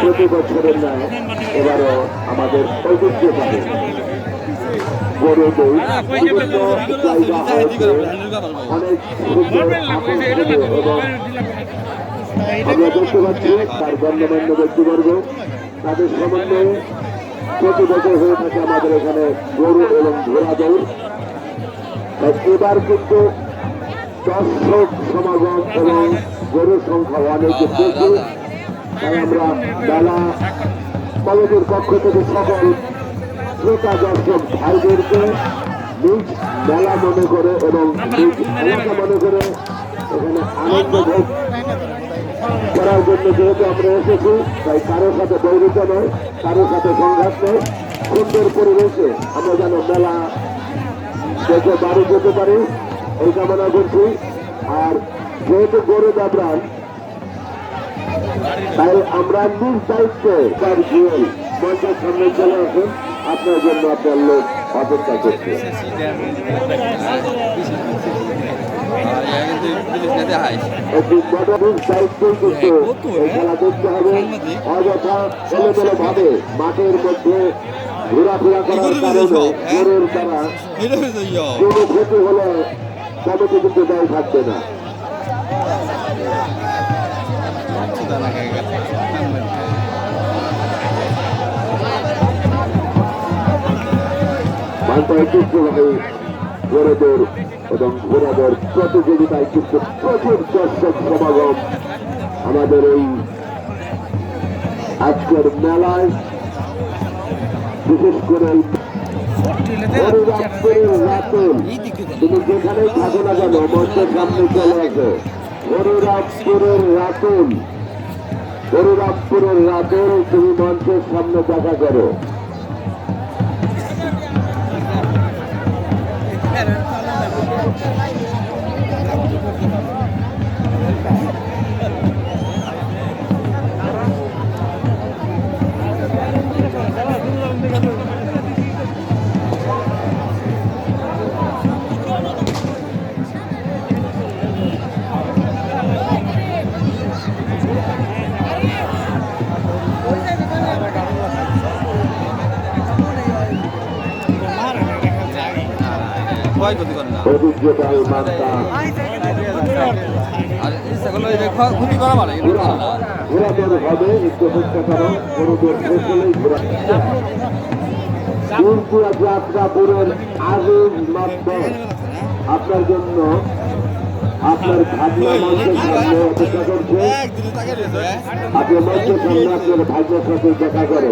প্রতি বছরের ন্যায় এবারও আমাদের দৌড় জায়গা হয়েছে, অনেক এবং আমরা দেখতে পাচ্ছি তার তাদের সমন্বয়ে প্রতি বছর হয়ে থাকে আমাদের এখানে গরু এবং ঘোড়া দৌড়। এবার কিন্তু দর্শক সমাগম এবং গরুর সংখ্যা অনেক বেশি। তাই আমরা মেলা কমিটির পক্ষ থেকে সকল ক্রেতা দর্শক ভাইদেরকে নিজ মেলা মনে করে এবং নিজ এলাকা মনে করে এখানে আনন্দ ভোগ করার জন্য যেহেতু আমরা এসেছি তাই কারোর সাথে দৌড়িত নয় কারোর সাথে সংঘাত নয়। সুন্দর পরিবেশে আমরা যেন মেলা দেখে বাড়ি যেতে পারি এই কামনা করছি। আর যেহেতু গরু দাবরান তাই আমরা নিজ দায়িত্বে তার জুয়েল মঞ্চের সামনে চলে আসুন। আপনার জন্য আপনার লোক অপেক্ষা করছে। হবে। ভাবে মাঠের মধ্যে ঘোরাফেরা করার কারণে কোনো ক্ষতি হলে কমিটি কিন্তু দায় থাকবে না। মানটা ঐতিহ্যভাবে গরুদের এবং ঘোড়াদের প্রতিযোগিতায় কিন্তু প্রচুর দর্শক সমাগম। আমাদের এই আজকের মেলায় বিশেষ করে হরিরামপুরের তুমি যেখানেই থাকো না কেন, মঞ্চের সামনে চলে আসো। হরিরামপুরের রাতুল। হরিরামপুরের রাতুল তুমি মঞ্চের সামনে দেখা করো। ক্ষয়ক্ষতি করে না। আর ইচ্ছা করলে ক্ষতি করা মানে কিন্তু না যাত্রাপুরের আজিজ মাধ্যম আপনার জন্য আপনার মঞ্চের সামনে অপেক্ষা করছে। মঞ্চের সামনে আপনার ভাগ্যের সাথে দেখা করে।